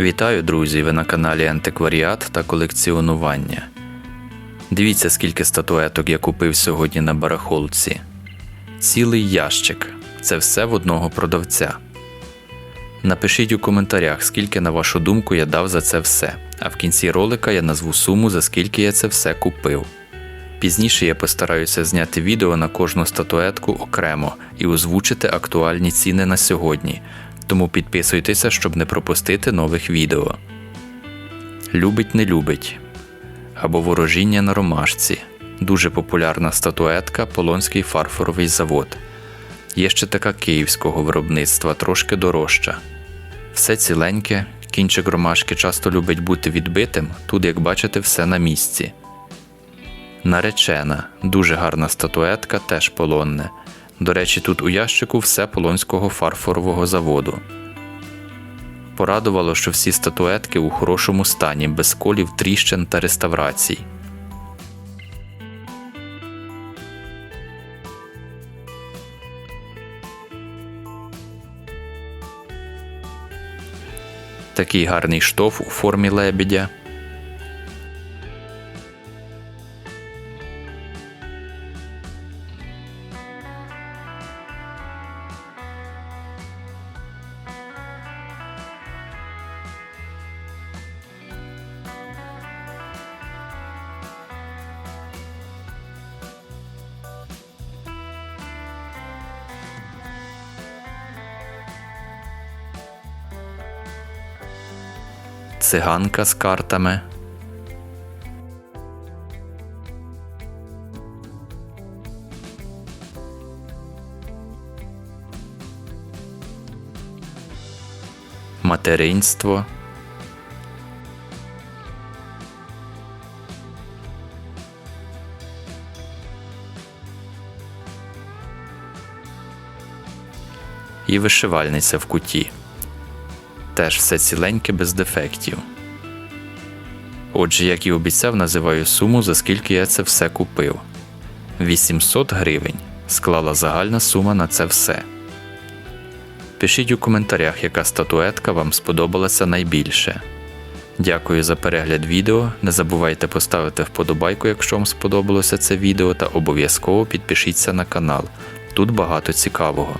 Вітаю, друзі! Ви на каналі Антикваріат та колекціонування. Дивіться, скільки статуеток я купив сьогодні на барахолці. Цілий ящик. Це все в одного продавця. Напишіть у коментарях, скільки, на вашу думку, я дав за це все, а в кінці ролика я назву суму, за скільки я це все купив. Пізніше я постараюся зняти відео на кожну статуетку окремо і озвучити актуальні ціни на сьогодні, тому підписуйтеся, щоб не пропустити нових відео. Любить не любить або ворожіння на ромашці. Дуже популярна статуетка Полонський фарфоровий завод. Є ще така київського виробництва, трошки дорожча. Все ціленьке, кінчик ромашки часто любить бути відбитим, тут, як бачите, все на місці. Наречена, дуже гарна статуетка, теж полонне. До речі, тут у ящику все полонського фарфорового заводу. Порадувало, що всі статуетки у хорошому стані, без колів, тріщин та реставрацій. Такий гарний штоф у формі лебедя. Циганка з картами. Материнство. І вишивальниця в куті. Теж все ціленьке без дефектів. Отже, як і обіцяв, називаю суму, за скільки я це все купив. 800 гривень склала загальна сума на це все. Пишіть у коментарях, яка статуетка вам сподобалася найбільше. Дякую за перегляд відео. Не забувайте поставити вподобайку, якщо вам сподобалося це відео, та обов'язково підпишіться на канал. Тут багато цікавого.